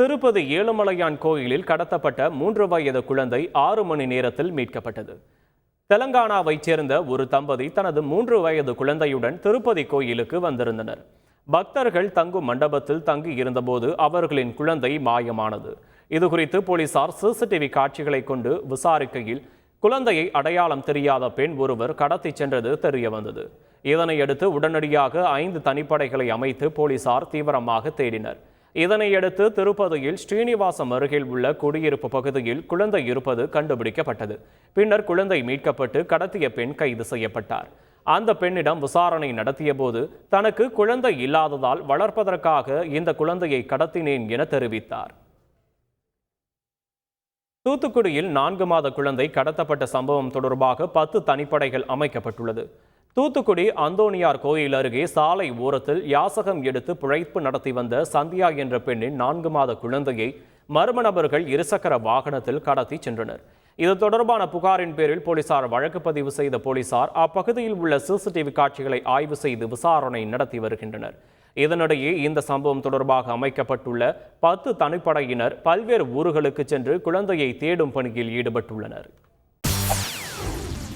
திருப்பதி ஏழுமலையான் கோயிலில் கடத்தப்பட்ட மூன்று வயது குழந்தை ஆறு மணி நேரத்தில் மீட்கப்பட்டது. தெலங்கானாவைச் சேர்ந்த ஒரு தம்பதி தனது மூன்று வயது குழந்தையுடன் திருப்பதி கோயிலுக்கு வந்திருந்தனர். பக்தர்கள் தங்கும் மண்டபத்தில் தங்கி இருந்தபோது அவர்களின் குழந்தை மாயமானது. இதுகுறித்து போலீசார் சிசிடிவி காட்சிகளை கொண்டு விசாரிக்கையில் குழந்தையை அடையாளம் தெரியாத பெண் ஒருவர் கடத்தி சென்றது தெரிய வந்தது இதனையடுத்து உடனடியாக ஐந்து தனிப்படைகளை அமைத்து போலீசார் தீவிரமாக தேடினர். இதனையடுத்து திருப்பதியில் ஸ்ரீனிவாசம் அருகில் உள்ள குடியிருப்பு பகுதியில் குழந்தை இருப்பது கண்டுபிடிக்கப்பட்டது. பின்னர் குழந்தை மீட்கப்பட்டு கடத்திய பெண் கைது செய்யப்பட்டார். அந்த பெண்ணிடம் விசாரணை நடத்தியபோது தனக்கு குழந்தை இல்லாததால் வளர்ப்பதற்காக இந்த குழந்தையை கடத்தினேன் என தெரிவித்தார். தூத்துக்குடியில் நான்கு மாத குழந்தை கடத்தப்பட்ட சம்பவம் தொடர்பாக பத்து தனிப்படைகள் அமைக்கப்பட்டுள்ளது. தூத்துக்குடி அந்தோணியார் கோயில் அருகே சாலை ஓரத்தில் யாசகம் எடுத்து பிழைப்பு நடத்தி வந்த சந்தியா என்ற பெண்ணின் நான்கு மாத குழந்தையை மர்ம நபர்கள் இருசக்கர வாகனத்தில் கடத்தி சென்றனர். இது தொடர்பான புகாரின் பேரில் போலீசார் வழக்கு பதிவு செய்த போலீசார் அப்பகுதியில் உள்ள சிசிடிவி காட்சிகளை ஆய்வு செய்து விசாரணை நடத்தி வருகின்றனர். இதனிடையே இந்த சம்பவம் தொடர்பாக அமைக்கப்பட்டுள்ள பத்து தனிப்படையினர் பல்வேறு ஊர்களுக்கு சென்று குழந்தையை தேடும் பணியில் ஈடுபட்டுள்ளனர்.